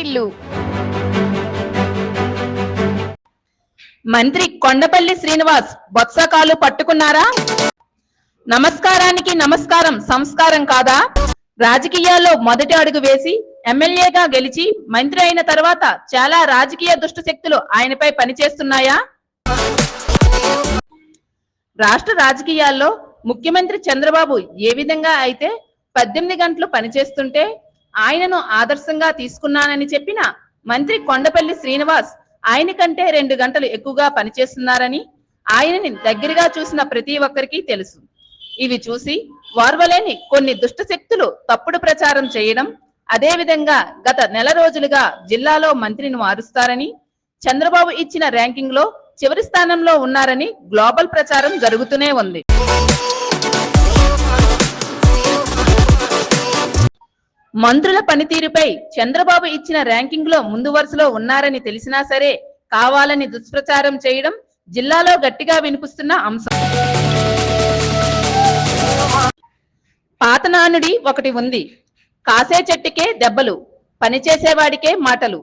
వాకిళ్ళు మంత్రి కొండపల్లి శ్రీనివాస్ బొత్సకాలు పట్టుకున్నారా? నమస్కారానికి నమస్కారం సంస్కారం కాదా? రాజకీయాల్లో మొదటి అడుగు వేసి ఎమ్మెల్యేగా గెలిచి మంత్రి అయిన తర్వాత చాలా రాజకీయ దుష్ట శక్తులు ఆయనపై పనిచేస్తున్నాయా? రాష్ట్ర రాజకీయాల్లో ముఖ్యమంత్రి చంద్రబాబు ఏ విధంగా అయితే పద్దెనిమిది గంటలు పనిచేస్తుంటే ఆయనను ఆదర్శంగా తీసుకున్నానని చెప్పిన మంత్రి కొండపల్లి శ్రీనివాస్ ఆయన కంటే రెండు గంటలు ఎక్కువగా పనిచేస్తున్నారని ఆయనని దగ్గరగా చూసిన ప్రతి ఒక్కరికి తెలుసు. ఇవి చూసి వార్వలేని కొన్ని దుష్ట శక్తులు తప్పుడు ప్రచారం చేయడం అదేవిధంగా గత నెల రోజులుగా జిల్లాలో మంత్రిని మారుస్తారని చంద్రబాబు ఇచ్చిన ర్యాంకింగ్లో చివరి స్థానంలో ఉన్నారని గ్లోబల్ ప్రచారం జరుగుతూనే ఉంది. మంత్రుల పనితీరుపై చంద్రబాబు ఇచ్చిన ర్యాంకింగ్లో ముందు వరుసలో ఉన్నారని తెలిసినా సరే కావాలని దుష్ప్రచారం చేయడం జిల్లాలో గట్టిగా వినిపిస్తున్న అంశం. పాతనానుడి ఒకటి ఉంది. కాసే చెట్టుకే దెబ్బలు పనిచేసేవాడికే మాటలు.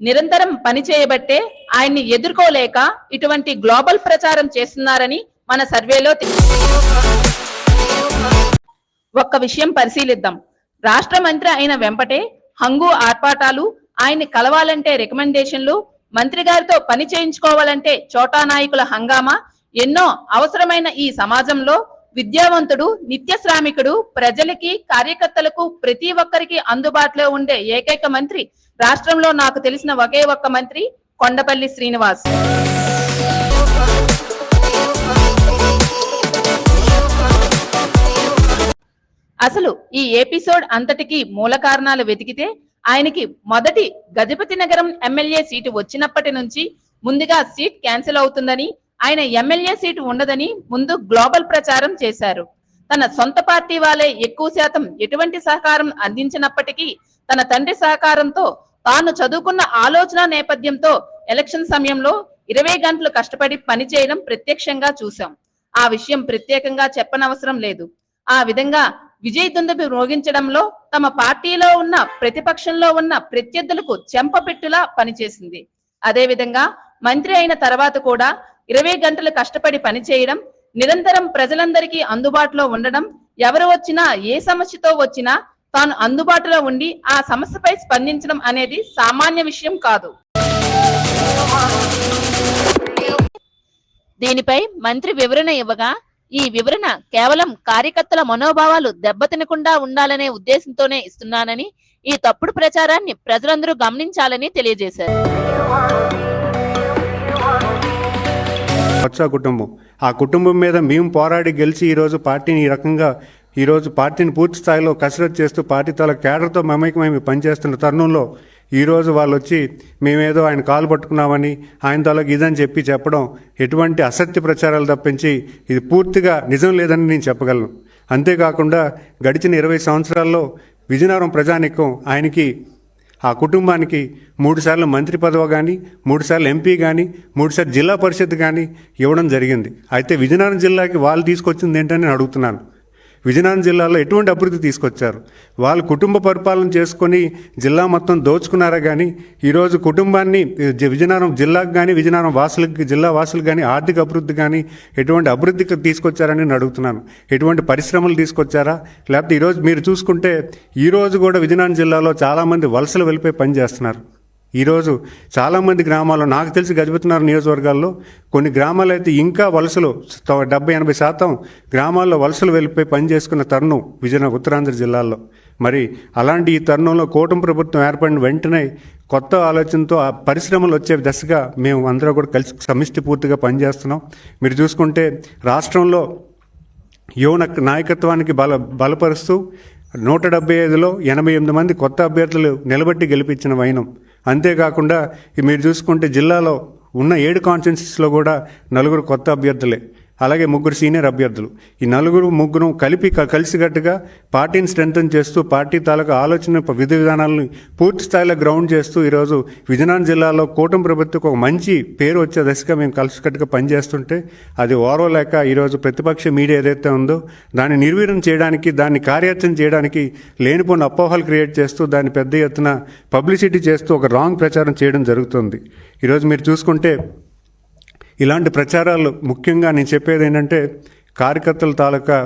నిరంతరం పని చేయబట్టే ఆయన్ని ఎదుర్కోలేక ఇటువంటి గ్లోబల్ ప్రచారం చేస్తున్నారని మన సర్వేలో ఒక్క విషయం పరిశీలిద్దాం. రాష్ట్ర మంత్రి అయిన వెంపటే హంగు ఆర్పాటాలు ఆయన్ని కలవాలంటే రికమెండేషన్లు మంత్రి గారితో పని చేయించుకోవాలంటే చోటా నాయకుల హంగామా ఎన్నో అవసరమైన ఈ సమాజంలో విద్యావంతుడు నిత్య శ్రామికుడు ప్రజలకి కార్యకర్తలకు ప్రతి ఒక్కరికి అందుబాటులో ఉండే ఏకైక మంత్రి రాష్ట్రంలో నాకు తెలిసిన ఒకే ఒక్క మంత్రి కొండపల్లి శ్రీనివాస్. అసలు ఈ ఎపిసోడ్ అంతటికి మూల కారణాలు వెతికితే ఆయనకి మొదటి గజపతి నగరం ఎమ్మెల్యే సీటు వచ్చినప్పటి నుంచి ముందుగా సీట్ క్యాన్సిల్ అవుతుందని ఆయన ఎమ్మెల్యే సీటు ఉండదని ముందు గ్లోబల్ ప్రచారం చేశారు. తన సొంత పార్టీ వాళ్ళే ఎక్కువ శాతం ఎటువంటి సహకారం అందించినప్పటికీ తన తండ్రి సహకారంతో తాను చదువుకున్న ఆలోచన నేపథ్యంతో ఎలక్షన్ సమయంలో ఇరవై గంటలు కష్టపడి పనిచేయడం ప్రత్యక్షంగా చూశాం. ఆ విషయం ప్రత్యేకంగా చెప్పనవసరం లేదు. ఆ విధంగా విజయ్ దుందుబి మ్రోగించడంలో తమ పార్టీలో ఉన్న ప్రతిపక్షంలో ఉన్న ప్రత్యర్థులకు చెంపపెట్టులా పనిచేసింది. అదే విధంగా మంత్రి అయిన తర్వాత కూడా ఇరవై గంటలు కష్టపడి పనిచేయడం నిరంతరం ప్రజలందరికీ అందుబాటులో ఉండడం ఎవరు వచ్చినా ఏ సమస్యతో వచ్చినా తాను అందుబాటులో ఉండి ఆ సమస్యపై స్పందించడం అనేది సామాన్య విషయం కాదు. దీనిపై మంత్రి వివరణ ఇవ్వగా ఈ వివరణ కేవలం కార్యకర్తల మనోభావాలు దెబ్బతినకుండా ఉండాలనే ఉద్దేశంతోనే ఇస్తున్నానని ఈ తప్పుడు ప్రచారాన్ని ప్రజలందరూ గమనించాలని తెలియజేశారు. కుటుంబం. ఆ కుటుంబం మీద మేము పోరాడి గెలిచి ఈరోజు పార్టీని ఈ రకంగా ఈరోజు పార్టీని పూర్తి స్థాయిలో కసరత్తు చేస్తూ పార్టీ తాల కేడర్తో మమేకమై పనిచేస్తున్న తరుణంలో ఈరోజు వాళ్ళు వచ్చి మేమేదో ఆయన కాలు పట్టుకున్నామని ఆయన తాలూకు ఇదని చెప్పి చెప్పడం ఎటువంటి అసత్య ప్రచారాలు తప్పించి ఇది పూర్తిగా నిజం లేదని నేను చెప్పగలను. అంతేకాకుండా గడిచిన ఇరవై సంవత్సరాల్లో విజయనగరం ప్రజానికం ఆయనకి ఆ కుటుంబానికి మూడుసార్లు మంత్రి పదవి కానీ మూడుసార్లు ఎంపీ కానీ మూడుసార్లు జిల్లా పరిషత్ కానీ ఇవ్వడం జరిగింది. అయితే విజయనగరం జిల్లాకి వాళ్ళు తీసుకొచ్చింది ఏంటని నేను అడుగుతున్నాను. విజయనగరం జిల్లాలో ఎటువంటి అభివృద్ధి తీసుకొచ్చారు? వాళ్ళు కుటుంబ పరిపాలన చేసుకొని జిల్లా మొత్తం దోచుకున్నారా కానీ ఈరోజు కుటుంబాన్ని జ- విజయనగరం జిల్లాకు కానీ విజయనగరం వాసులకు జిల్లా వాసులకు కానీ ఆర్థిక అభివృద్ధి కానీ ఎటువంటి అభివృద్ధికి తీసుకొచ్చారని నేను అడుగుతున్నాను. ఎటువంటి పరిశ్రమలు తీసుకొచ్చారా? లేకపోతే ఈరోజు మీరు చూసుకుంటే ఈరోజు కూడా విజయనగరం జిల్లాలో చాలామంది వలసలు వెళ్ళిపోయి పనిచేస్తున్నారు ఈరోజు చాలామంది గ్రామాల్లో నాకు తెలిసి గజపతినగరం నియోజకవర్గాల్లో కొన్ని గ్రామాలు అయితే ఇంకా వలసలు డెబ్బై ఎనభై శాతం గ్రామాల్లో వలసలు వెళ్ళిపోయి పనిచేసుకున్న తరుణం విజయనగరం ఉత్తరాంధ్ర జిల్లాల్లో. మరి అలాంటి ఈ తరుణంలో కూటమి ప్రభుత్వం ఏర్పడిన వెంటనే కొత్త ఆలోచనతో ఆ పరిశ్రమలు వచ్చే దశగా మేము అందరూ కూడా కలిసి సమిష్టి పూర్తిగా పనిచేస్తున్నాం. మీరు చూసుకుంటే రాష్ట్రంలో యువన నాయకత్వానికి బల బలపరుస్తూ నూట డెబ్బై ఐదులో ఎనభై ఎనిమిది మంది కొత్త అభ్యర్థులు నిలబెట్టి గెలిపించిన వైనం. అంతేకాకుండా మీరు చూసుకుంటే జిల్లాలో ఉన్న ఏడు కాన్స్టిట్యున్సీస్లో కూడా నలుగురు కొత్త అభ్యర్థులే. అలాగే ముగ్గురు సీనియర్ అభ్యర్థులు. ఈ నలుగురు ముగ్గురు కలిపి కలిసికట్టుగా పార్టీని స్ట్రెంగ్తన్ చేస్తూ పార్టీ తాలూకా ఆలోచన విధి విధానాలను పూర్తి స్థాయిలో గ్రౌండ్ చేస్తూ ఈరోజు విజయనగరం జిల్లాలో కూటమి ప్రభుత్వకు ఒక మంచి పేరు వచ్చే దశగా మేము కలిసికట్టుగా పనిచేస్తుంటే అది ఓర్వలేక ఈరోజు ప్రతిపక్ష మీడియా ఏదైతే ఉందో దాన్ని నిర్వీర్యం చేయడానికి దాన్ని కార్యాచరణ చేయడానికి లేనిపోయిన అపోహలు క్రియేట్ చేస్తూ దాన్ని పెద్ద ఎత్తున పబ్లిసిటీ చేస్తూ ఒక రాంగ్ ప్రచారం చేయడం జరుగుతుంది. ఈరోజు మీరు చూసుకుంటే ఇలాంటి ప్రచారాలు ముఖ్యంగా నేను చెప్పేది ఏంటంటే కార్యకర్తల తాలూకా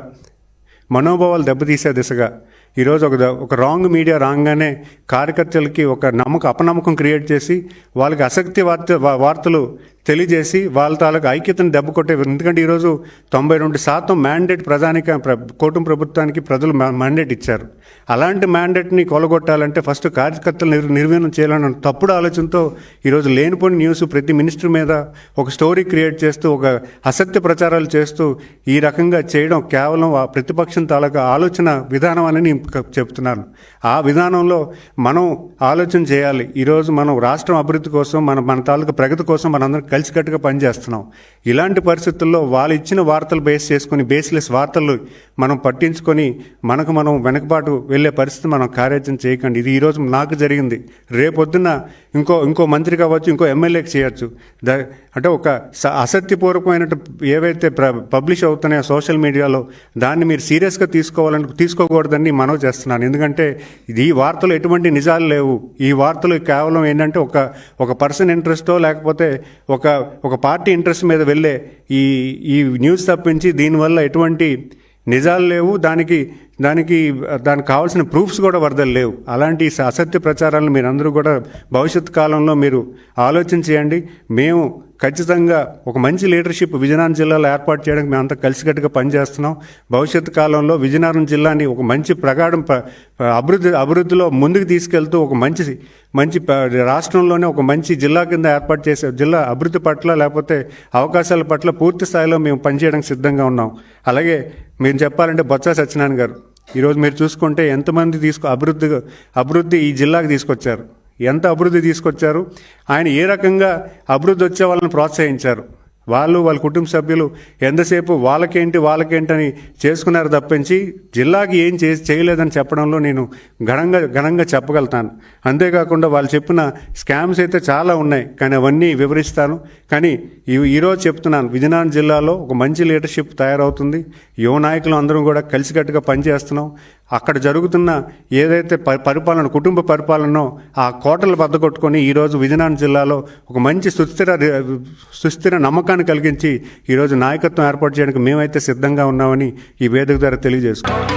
మనోభావాలు దెబ్బతీసే దిశగా ఈరోజు ఒక ఒక రాంగ్ మీడియా రాగానే కార్యకర్తలకి ఒక నమ్మకం అపనమ్మకం క్రియేట్ చేసి వాళ్ళకి ఆసక్తి వార్త వార్తలు తెలియజేసి వాళ్ళ తాలూకు ఐక్యతను దెబ్బ కొట్టే ఎందుకంటే ఈరోజు తొంభై రెండు శాతం మ్యాండేట్ ప్రధానిక ప్ర కూటమి ప్రభుత్వానికి ప్రజలు మా- మ్యాండేట్ ఇచ్చారు. అలాంటి మ్యాండేట్ని కొలగొట్టాలంటే ఫస్ట్ కార్యకర్తలు నిర్ నిర్వీర్యం చేయాలని తప్పుడు ఆలోచనతో ఈరోజు లేనిపోని న్యూస్ ప్రతి మినిస్టర్ మీద ఒక స్టోరీ క్రియేట్ చేస్తూ ఒక అసత్య ప్రచారాలు చేస్తూ ఈ రకంగా చేయడం కేవలం ఆ ప్రతిపక్షం తాలూకా ఆలోచన విధానం అని నేను చెప్తున్నాను. ఆ విధానంలో మనం ఆలోచన చేయాలి. ఈరోజు మనం రాష్ట్రం అభివృద్ధి కోసం మన మన తాలూకా ప్రగతి కోసం మనందరం కలిసికట్టుగా పనిచేస్తున్నాం. ఇలాంటి పరిస్థితుల్లో వాళ్ళు ఇచ్చిన వార్తలు బేస్ చేసుకొని బేస్లెస్ వార్తలు మనం పట్టించుకొని మనకు మనం వెనకబాటు వెళ్ళే పరిస్థితి మనం కార్యాచరణ చేయకండి. ఇది ఈరోజు నాకు జరిగింది. రేపొద్దున ఇంకో ఇంకో మంత్రి కావచ్చు ఇంకో ఎమ్మెల్యేకి చేయొచ్చు. ద అంటే ఒక స- అసత్యపూర్వకమైన ఏవైతే ప్ర పబ్లిష్ అవుతున్నాయో సోషల్ మీడియాలో దాన్ని మీరు సీరియస్గా తీసుకోవాలని తీసుకోకూడదని మనం మనవి చేస్తున్నాను. ఎందుకంటే ఇది ఈ వార్తలు ఎటువంటి నిజాలు లేవు. ఈ వార్తలు కేవలం ఏంటంటే ఒక ఒక పర్సన్ ఇంట్రెస్టో లేకపోతే ఒక ఒక పార్టీ ఇంట్రెస్ట్ మీద వెళ్ళే ఈ ఈ న్యూస్ తప్పించి దీనివల్ల ఎటువంటి నిజాలు లేవు దానికి దానికి దానికి కావాల్సిన ప్రూఫ్స్ కూడా వరదలు లేవు. అలాంటి అసత్య ప్రచారాలను మీరు అందరూ కూడా భవిష్యత్ కాలంలో మీరు ఆలోచన చేయండి. మేము ఖచ్చితంగా ఒక మంచి లీడర్షిప్ విజయనగరం జిల్లాలో ఏర్పాటు చేయడానికి మేమంతా కలిసికట్టుగా పనిచేస్తున్నాం. భవిష్యత్ కాలంలో విజయనగరం జిల్లాని ఒక మంచి ప్రగాఢం ప- అభివృద్ధి అభివృద్ధిలో ముందుకు తీసుకెళ్తూ ఒక మంచి మంచి రాష్ట్రంలోనే ఒక మంచి జిల్లా కింద ఏర్పాటు చేసే జిల్లా అభివృద్ధి పట్ల లేకపోతే అవకాశాల పట్ల పూర్తి స్థాయిలో మేము పనిచేయడానికి సిద్ధంగా ఉన్నాం. అలాగే మేము చెప్పాలంటే బొత్స సత్యనారాయణ గారు. ఈరోజు మీరు చూసుకుంటే ఎంతమంది తీసుకు అభివృద్ధి అభివృద్ధి ఈ జిల్లాకు తీసుకొచ్చారు. ఎంత అభివృద్ధి తీసుకొచ్చారు? ఆయన ఏ రకంగా అభివృద్ధి వచ్చే వాళ్ళని ప్రోత్సహించారు? వాళ్ళు వాళ్ళ కుటుంబ సభ్యులు ఎంతసేపు వాళ్ళకేంటి వాళ్ళకేంటని చేసుకున్నారు తప్పించి జిల్లాకి ఏం చే చేయలేదని చెప్పడంలో నేను ఘనంగా ఘనంగా చెప్పగలుగుతాను. అంతేకాకుండా వాళ్ళు చెప్పిన స్కామ్స్ అయితే చాలా ఉన్నాయి కానీ అవన్నీ వివరిస్తాను. కానీ ఈ ఈరోజు చెప్తున్నాను విజయనగరం జిల్లాలో ఒక మంచి లీడర్షిప్ తయారవుతుంది. యువ నాయకులు అందరం కూడా కలిసికట్టుగా పనిచేస్తున్నాం. అక్కడ జరుగుతున్న ఏదైతే పరిపాలన కుటుంబ పరిపాలనో ఆ కోటలు బద్దకొట్టుకొని ఈరోజు విజయనగరం జిల్లాలో ఒక మంచి సుస్థిర సుస్థిర నమ్మకాన్ని కలిగించి ఈరోజు నాయకత్వం ఏర్పాటు చేయడానికి మేమైతే సిద్ధంగా ఉన్నామని ఈ వేదిక ద్వారా తెలియజేసుకున్నాం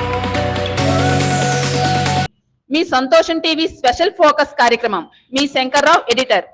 మీ సంతోషం టీవీ స్పెషల్ ఫోకస్ కార్యక్రమం. మీ శంకర్రావు ఎడిటర్.